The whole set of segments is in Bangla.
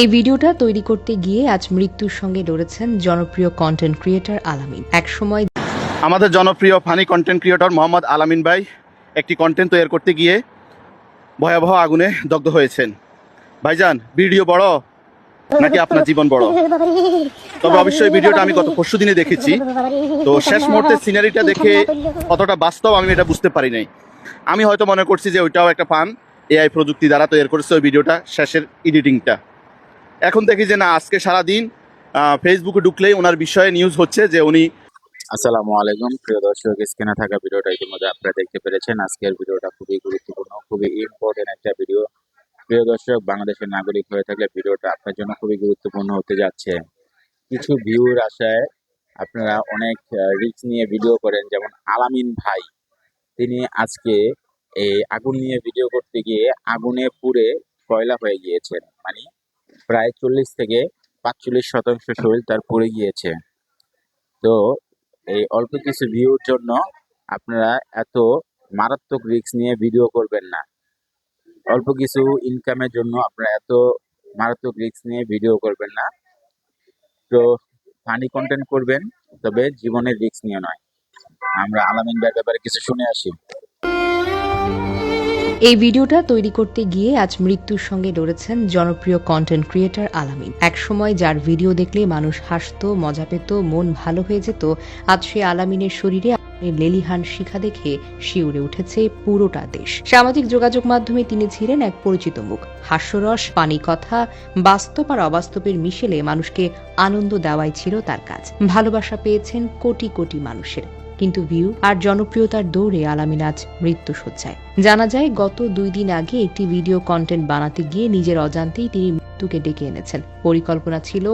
এই ভিডিওটা তৈরি করতে গিয়ে আজ মৃত্যুর সঙ্গে লড়েছেন জনপ্রিয় কন্টেন্ট ক্রিয়েটর আলামিন। একসময় আমাদের জনপ্রিয় ফানি কন্টেন্ট ক্রিয়েটর মোহাম্মদ আলামিন ভাই একটি কন্টেন্ট তৈরি করতে গিয়ে ভয়াবহ আগুনে দগ্ধ হয়েছেন। ভাইজান, ভিডিও বড় নাকি আপনার জীবন বড়? তবে অবশ্যই ভিডিওটা আমি গত পরশু দিনে দেখেছি। তো শেষ মুহূর্তে সিনারিটা দেখে অতটা বাস্তব আমি এটা বুঝতে পারি নাই। আমি হয়তো মনে করছি যে ওইটাও একটা পান এআই প্রযুক্তি দ্বারা তৈরি করেছে ওই ভিডিওটা শেষের এডিটিংটা এখন দেখি যে না, আজকে সারাদিন ফেসবুকে ঢুকলেই ওনার বিষয়ে নিউজ হচ্ছে যে উনি আসসালামু আলাইকুম, প্রিয় দর্শক, স্ক্রিনে থাকা ভিডিওটা ইতিমধ্যে আপনারা দেখতে পেরেছেন। আজকের ভিডিওটা খুবই গুরুত্বপূর্ণ, খুবই ইম্পর্টেন্ট একটা ভিডিও প্রিয় দর্শক, বাংলাদেশের নাগরিক হয়ে থাকলে ভিডিওটা আপনার জন্য খুবই গুরুত্বপূর্ণ হতে যাচ্ছে। কিছু ভিউর আশায় আপনারা অনেক রিস্ক নিয়ে ভিডিও করেন, যেমন আলামিন ভাই। তিনি আজকে এই আগুন নিয়ে ভিডিও করতে গিয়ে আগুনে পুড়ে কয়লা হয়ে গিয়েছেন। মানে প্রায় চল্লিশ থেকে পাঁচচল্লিশ শতাংশ শরীর তার পুড়ে গিয়েছে। তো এই অল্প কিছু ভিউর জন্য আপনারা এত মারাত্মক রিস্ক নিয়ে ভিডিও করবেন না। অল্প কিছু ইনকামের জন্য আপনারা এত মারাত্মক রিস্ক নিয়ে ভিডিও করবেন না। তো ফানি কন্টেন্ট করবেন, তবে জীবনের রিস্ক নিয়ে নয়। আমরা আলামিন ব্যাপারে কিছু শুনে আসি। এই ভিডিওটা তৈরি করতে গিয়ে আজ মৃত্যুর সঙ্গে লড়েছেন জনপ্রিয় কন্টেন্ট ক্রিয়েটার আলামিন। একসময় যার ভিডিও দেখলে মানুষ হাসতো, মজা পেত, মন ভালো হয়ে যেত, আজ সে আলামিনের শরীরে লেলিহান শিখা দেখে শিউরে উঠেছে পুরোটা দেশ। সামাজিক যোগাযোগ মাধ্যমে তিনি ছিলেন এক পরিচিত মুখ। হাস্যরস, পানি কথা, বাস্তব আর অবাস্তবের মিশেলে মানুষকে আনন্দ দেওয়াই ছিল তার কাজ। ভালোবাসা পেয়েছেন কোটি কোটি মানুষের। কিন্তু ভিউ আর জনপ্রিয়তার দৌড়ে আলামিন আজ মৃত্যু সজ্জায় জানা যায়, গত দুই দিন আগে একটি ভিডিও কন্টেন্ট বানাতে গিয়ে নিজের অজান্তেই তিনি মৃত্যুকে ডেকে এনেছেন। পরিকল্পনা ছিল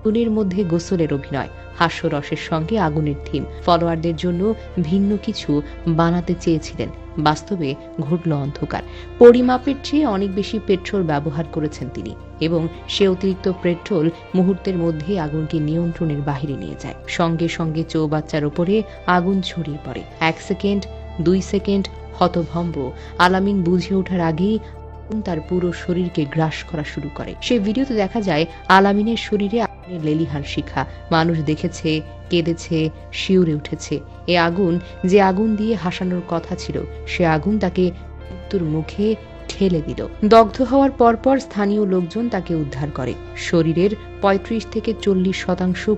আগুনের মধ্যে গোসলের অভিনয়, হাস্যরসের সঙ্গে আগুনের থিম। ফলোয়ারদের জন্য ভিন্ন কিছু বানাতে চেয়েছিলেন। বাস্তবে ঘটল অন্ধকার। পরিমাপের চেয়ে অনেক বেশি পেট্রোল ব্যবহার করেছেন তিনি এবং সে অতিরিক্ত পেট্রোল মুহূর্তের মধ্যে আগুনকে নিয়ন্ত্রণের বাইরে নিয়ে যায়। সঙ্গে সঙ্গে চৌবাচ্চার ওপরে আগুন ছড়িয়ে পড়ে। এক সেকেন্ড, দুই সেকেন্ড, হতভম্ব। আলামিন বুঝে ওঠার আগেই তার পুরো শরীরকে গ্রাস করা শুরু করে। সেই ভিডিওতে দেখা যায়, আলামিনের শরীরে লেলিহান শিখা। মানুষ দেখেছে, কেঁদেছে, শিউরে উঠেছে। এ আগুন যে আগুন দিয়ে হাসানোর কথা ছিল, সে আগুন তাকে মৃত্যুর মুখে ঠেলে দিল। দগ্ধ হওয়ার পরপর স্থানীয় লোকজন তাকে উদ্ধার করে। শরীরের পঁয়ত্রিশ থেকে চল্লিশ শতাংশ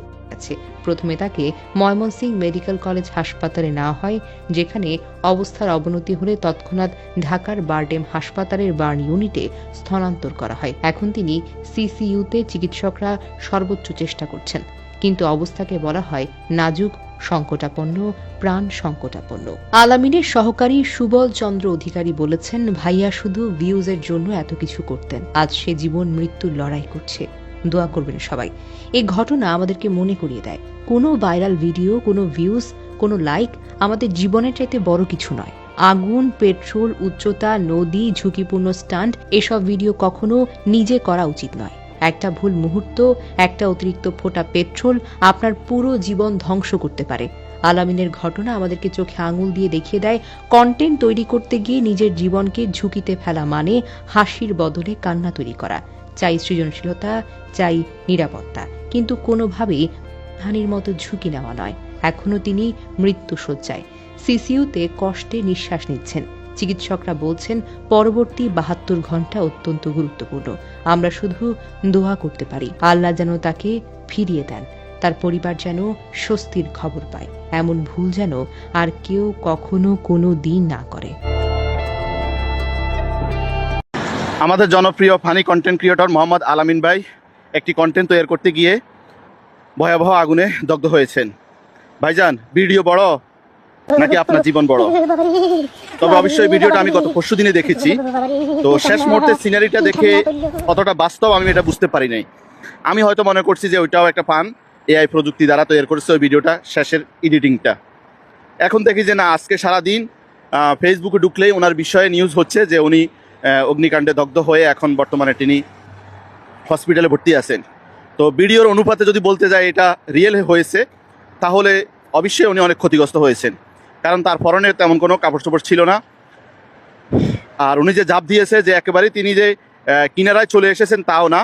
আছে প্রথমে তাকে ময়মনসিংহ মেডিকেল কলেজ হাসপাতালে নেওয়া হয়, যেখানে অবস্থার অবনতি হলে তৎক্ষণাৎ ঢাকার বারডেম হাসপাতালের বার্ন ইউনিটে স্থানান্তর করা হয়। এখন তিনি সিসিইউতে চিকিৎসকরা সর্বোচ্চ চেষ্টা করছেন। কিন্তু অবস্থাকে বলা হয় নাজুক সংকটাপন্ন, প্রাণ সংকটাপন্ন। আলামিনের সহকারী সুবল চন্দ্র অধিকারী বলেছেন, ভাইয়া শুধু ভিউজের জন্য এত কিছু করতেন। আজ সে জীবন মৃত্যুর লড়াই করছে। দোয়া করবেন সবাই। এই ঘটনা আমাদেরকে মনে করিয়ে দেয়। কোনো ভাইরাল ভিডিও, কোনো ভিউজ কোনো লাইক আমাদের জীবনের চাইতে বড় কিছু নয়। আগুন, পেট্রোল, উচ্চতা, নদী, ঝুঁকিপূর্ণ স্টান্ট এসব ভিডিও কখনো নিজে করা উচিত নয়। একটা ভুল মুহূর্ত, একটা অতিরিক্ত ফোটা পেট্রোল আপনার পুরো জীবন ধ্বংস করতে পারে। আলামিনের ঘটনা আমাদেরকে চোখে আঙুল দিয়ে দেখিয়ে দেয় কন্টেন্ট তৈরি করতে গিয়ে নিজের জীবনকে ঝুঁকিতে ফেলা মানে হাসির বদলে কান্না তৈরি করা। চাই সৃজনশীলতা, চাই নিরাপত্তা। কিন্তু কোনোভাবেই হানির মতো ঝুঁকি নেওয়া নয়। এখনও তিনি মৃত্যু শয্যায়। সিসিইউতে কষ্টে নিঃশ্বাস নিচ্ছেন। চিকিৎসকরা বলছেন, পরবর্তী বাহাত্তর ঘণ্টা অত্যন্ত গুরুত্বপূর্ণ। আমরা শুধু দোয়া করতে পারি। আল্লাহ যেন তাকে ফিরিয়ে দেন। তার পরিবার যেন স্বস্তির খবর পায়। এমন ভুল যেন আর কেউ কখনো কোনো দিন না করে। আমাদের জনপ্রিয় ফানি কন্টেন্ট ক্রিয়েটর মোহাম্মদ আলামিন ভাই একটি কন্টেন্ট তৈরি করতে গিয়ে ভয়াবহ আগুনে দগ্ধ হয়েছেন। ভাইজান, ভিডিও বড় নাকি আপনার জীবন বড়? তবে অবশ্যই ভিডিওটা আমি গত পরশু দিনে দেখেছি। তো শেষ মুহূর্তে সিনারিটা দেখে কতটা বাস্তব আমি এটা বুঝতে পারি নাই। আমি হয়তো মনে করছি যে ওইটাও একটা পান এআই প্রযুক্তি দ্বারা তৈরি করেছে ওই ভিডিওটা, শেষের এডিটিংটা এখন দেখি যে না, আজকে সারাদিন ফেসবুকে ঢুকলেই ওনার বিষয়ে নিউজ হচ্ছে যে উনি অগ্নিকাণ্ডে দগ্ধ হয়ে এখন বর্তমানে তিনি হসপিটালে ভর্তি আছেন। তো ভিডিওর অনুপাতে যদি বলতে যায় এটা রিয়েল হয়েছে তাহলে অবশ্যই উনি অনেক ক্ষতিগ্রস্ত হয়েছেন। কারণ তার পরনে তেমন কোনো কাপড় চোপড় ছিল না। আর উনি যে জাপ দিয়েছে যে একেবারেই তিনি যে কিনারায় চলে এসেছেন তাও না।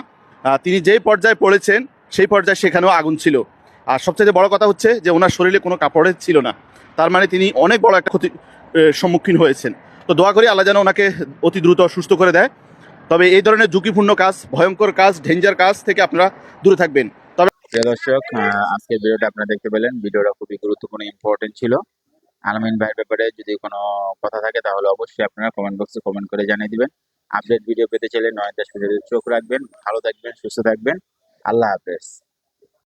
তিনি যেই পর্যায়ে পড়েছেন সেই পর্যায়ে সেখানেও আগুন ছিল। আর সবচেয়ে বড় কথা হচ্ছে যে ওনার শরীরে কোনো কাপড়ের ছিল না। তার মানে তিনি অনেক বড় একটা ক্ষতির আহ, সম্মুখীন হয়েছেন। তো দোয়া করি আল্লাহ যেন ওনাকে অতি দ্রুত সুস্থ করে দেয়। তবে এই ধরনের ঝুঁকিপূর্ণ কাজ ভয়ঙ্কর কাজ ডেঞ্জার কাজ থেকে আপনারা দূরে থাকবেন। প্রিয় দর্শক আহ, আজকের ভিডিওটা আপনারা দেখতে পেলেন। ভিডিওটা খুবই গুরুত্বপূর্ণ ইম্পর্টেন্ট ছিল। আলমিন ভাইয়ের ব্যাপারে যদি কোনো কথা থাকে তাহলে অবশ্যই আপনারা কমেন্ট বক্সে কমেন্ট করে জানিয়ে দিবেন। আপডেট ভিডিও পেতে চাইলে নয় দশ চোখ রাখবেন। ভালো থাকবেন সুস্থ থাকবেন। আল্লাহ হাফেজ।